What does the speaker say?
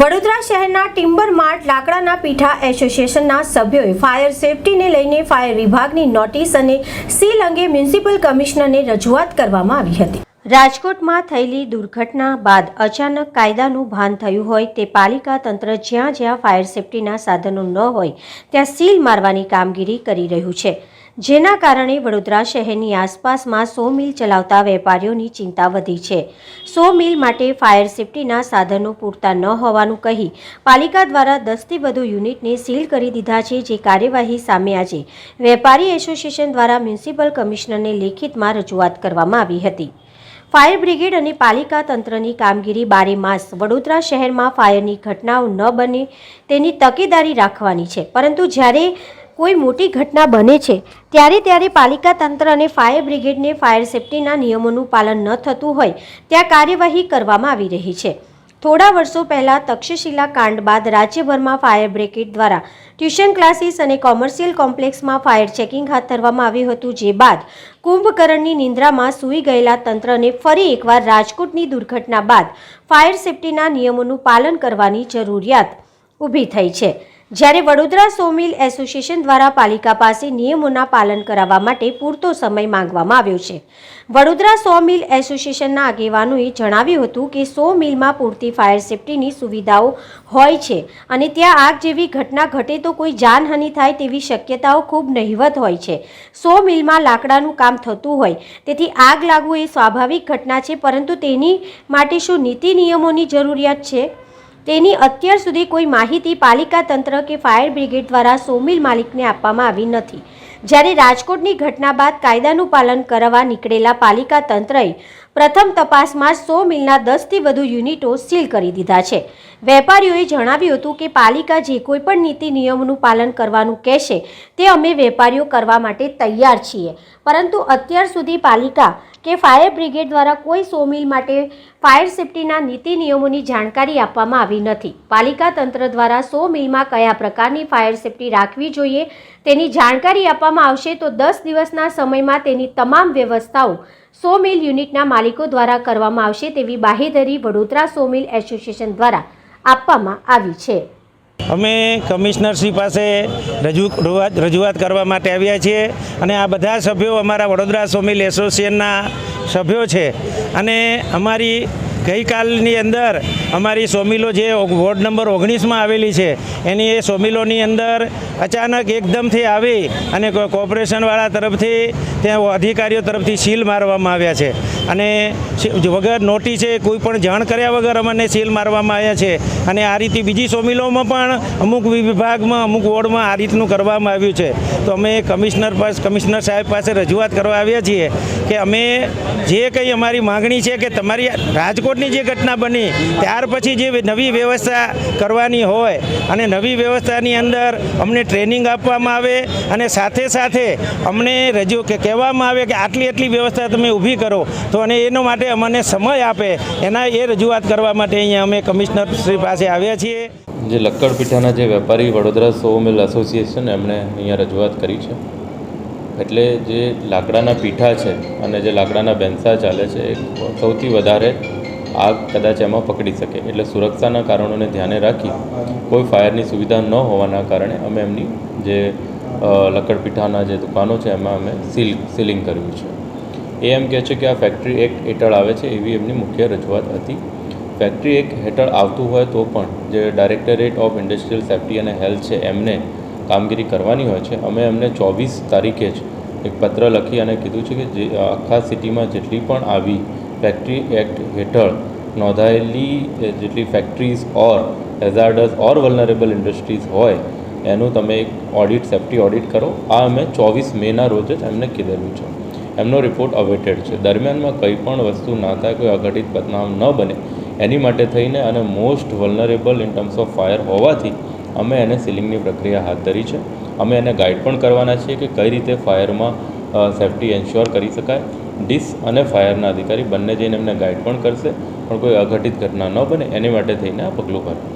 વડોદરા શહેરના timber Mart લાકડાના પીઠા એસોસિએશનના સભ્યોએ ફાયર સેફટીને લઈને ફાયર વિભાગની નોટિસ અને સીલ અંગે મ્યુનિસિપલ કમિશનરને રજૂઆત કરવામાં આવી હતી. રાજકોટમાં થયેલી દુર્ઘટના બાદ અચાનક કાયદાનું ભાન થયું હોય તે પાલિકા તંત્ર જ્યાં જ્યાં ફાયર સેફટીના સાધનો ન હોય, ત્યાં સીલ મારવાની કામગીરી કરી રહ્યું છે. જેના કારણે વડોદરા શહેરની આસપાસમાં સો મિલ ચલાવતા વેપારીઓની ચિંતા વધી છે. સો મિલ માટે ફાયર સેફટીના સાધનો પૂરતા ન હોવાનું કહી પાલિકા દ્વારા દસથી વધુ યુનિટને સીલ કરી દીધા છે, જે કાર્યવાહી સામે આજે વેપારી એસોસિએશન દ્વારા મ્યુનિસિપલ કમિશનરને લેખિતમાં રજૂઆત કરવામાં આવી હતી. ફાયર બ્રિગેડ અને પાલિકા તંત્રની કામગીરી બારે માસ વડોદરા શહેરમાં ફાયરની ઘટનાઓ ન બને તેની તકેદારી રાખવાની છે. પરંતુ જ્યારે કોઈ મોટી ઘટના બને છે, ત્યારે ત્યારે પાલિકા તંત્ર અને ફાયર બ્રિગેડને ફાયર સેફટીના નિયમોનું પાલન ન થતું હોય, ત્યાં કાર્યવાહી કરવામાં આવી રહી છે. થોડા વર્ષો પહેલાં તક્ષશિલા કાંડ બાદ રાજ્યભરમાં ફાયર બ્રિગેડ દ્વારા ટ્યુશન ક્લાસીસ અને કોમર્શિયલ કોમ્પ્લેક્સમાં ફાયર ચેકિંગ હાથ ધરવામાં આવ્યું હતું, જે બાદ કુંભકરણની નિંદ્રામાં સૂઈ ગયેલા તંત્રને ફરી એકવાર રાજકોટની દુર્ઘટના બાદ ફાયર સેફટીના નિયમોનું પાલન કરવાની જરૂરિયાત ઊભી થઈ છે. જ્યારે વડોદરા સોમિલ એસોસિએશન દ્વારા પાલિકા પાસે નિયમોના પાલન કરાવવા માટે પૂરતો સમય માંગવામાં આવ્યો છે. વડોદરા સો મિલ એસોસિએશનના આગેવાનોએ જણાવ્યું હતું કે સો મિલમાં પૂરતી ફાયર સેફટીની સુવિધાઓ હોય છે અને ત્યાં આગ જેવી ઘટના ઘટે તો કોઈ જાનહાનિ થાય તેવી શક્યતાઓ ખૂબ નહિવત હોય છે. સો મિલમાં લાકડાનું કામ થતું હોય તેથી આગ લાગવું એ સ્વાભાવિક ઘટના છે પરંતુ તેની માટે શું નીતિ નિયમોની જરૂરિયાત છે? તેની અત્યાર સુધી કોઈ માહિતી પાલિકા તંત્ર કે ફાયર બ્રિગેડ દ્વારા સોમિલ માલિકને આપવામાં આવી નથી. જ્યારે રાજકોટની ઘટના બાદ કાયદાનું પાલન કરવા નીકળેલા પાલિકા તંત્રએ પ્રથમ તપાસમાં સો મિલના દસથી વધુ યુનિટો સીલ કરી દીધા છે. વેપારીઓએ જણાવ્યું હતું કે પાલિકા જે કોઈ પણ નીતિ નિયમોનું પાલન કરવાનું કહેશે, તે અમે વેપારીઓ કરવા માટે તૈયાર છીએ. પરંતુ અત્યાર સુધી પાલિકા કે ફાયર બ્રિગેડ દ્વારા કોઈ સો મિલ માટે ફાયર સેફટીના નીતિ નિયમોની જાણકારી આપવામાં આવી નથી. પાલિકા તંત્ર દ્વારા સો મિલમાં કયા પ્રકારની ફાયર સેફટી રાખવી જોઈએ તેની જાણકારી આપવામાં આવશે તો દસ દિવસના સમયમાં તેની તમામ વ્યવસ્થાઓ સો મિલ યુનિટના માલિકો દ્વારા કરવામાં આવશે તેવી બાહેધરી વડોદરા સો મિલ એસોસિએશન દ્વારા આપવામાં આવી છે. અમે કમિશનરશ્રી પાસે રજૂ, રજૂઆત- રજૂઆત કરવા માટે આવ્યા છીએ અને આ બધા સભ્યો અમારા વડોદરા સોમિલ એસોસિએશનના સભ્યો છે. અને અમારી ગઈકાલની અંદર અમારી સોમિલો જે વોર્ડ નંબર ઓગણીસમાં આવેલી છે, એની એ સોમિલોની અંદર અચાનક એકદમથી આવી અને કોર્પોરેશનવાળા તરફથી ત્યાં અધિકારીઓ તરફથી સીલ મારવામાં આવ્યા છે. અને વગર નોટિસે કોઈ પણ જાણ કર્યા વગર અમને સીલ મારવામાં આવ્યા છે. અને આ રીતે બીજી સોમિલોમાં પણ અમુક વિભાગમાં, અમુક વોર્ડમાં આ રીતનું કરવામાં આવ્યું છે. તો અમે કમિશનર પાસે કમિશનર સાહેબ પાસે રજૂઆત કરવા આવ્યા છીએ કે અમે જે કંઈ અમારી માગણી છે કે તમારી રાજકોટની જે ઘટના બની, ત્યાર પછી જે નવી વ્યવસ્થા કરવાની હોય અને નવી વ્યવસ્થાની અંદર અમને ટ્રેનિંગ આપવામાં આવે અને સાથે સાથે અમને રજૂ કે કહેવામાં આવે કે આટલી આટલી વ્યવસ્થા તમે ઊભી કરો, તો અને એનો માટે અમને સમય આપે, એના એ રજૂઆત કરવા માટે અહીંયા અમે કમિશનર શ્રી પાસે આવ્યા છીએ. જે લક્કડ પીઠાના જે વેપારી વડોદરા સો મિલ એસોસિએશન એમણે અહીંયા રજૂઆત કરી છે. એટલે જે લાકડાના પીઠા છે અને જે લાકડાના બેન્સા ચાલે છે, એ સૌથી વધારે આગ કદાચ એમાં પકડી શકે. એટલે સુરક્ષાના કારણોને ધ્યાને રાખી કોઈ ફાયરની સુવિધા ન હોવાના કારણે અમે એમની જે લકડપીઠાના જે દુકાનો છે એમાં અમે સીલ, સીલિંગ કર્યું છે. એ એમ કહે છે કે આ ફેક્ટરી એક્ટ હેઠળ આવે છે એવી એમની મુખ્ય રજૂઆત હતી. ફેક્ટરી એક્ટ હેઠળ આવતું હોય તો પણ જે ડાયરેક્ટરેટ ઓફ ઇન્ડસ્ટ્રીયલ સેફ્ટી અને હેલ્થ છે એમને કામગીરી કરવાની હોય છે. અમે એમને ચોવીસ તારીખે જ એક પત્ર લખી અને કીધું છે કે જે આખા સિટીમાં જેટલી પણ આવી ફેક્ટરી એક્ટ હેઠળ નોંધાયેલી જેટલી factories or hazardous or vulnerable industries હોય, એનું તમે એક ઓડિટ સેફ્ટી ઓડિટ કરો. આ અમે ચોવીસ મેના રોજ જ એમને કીધેલું છે. એમનો રિપોર્ટ અવેટેડ છે. દરમિયાનમાં કંઈ પણ વસ્તુ ના થાય, કોઈ અઘટિત બદનામ ન બને, એની માટે થઈને અને most vulnerable in terms of fire હોવાથી, અમે એને સીલિંગની પ્રક્રિયા હાથ ધરી છે. અમે એને ગાઈડ પણ કરવાના છીએ કે કઈ રીતે ફાયરમાં સેફ્ટી એન્શ્યોર કરી શકાય. ડીસ અને ફાયરના અધિકારી બંને જઈને એમને ગાઈડ પણ કરશે, પણ કોઈ અઘટિત ઘટના ન બને, એની માટે થઈને આ પગલું ભરવું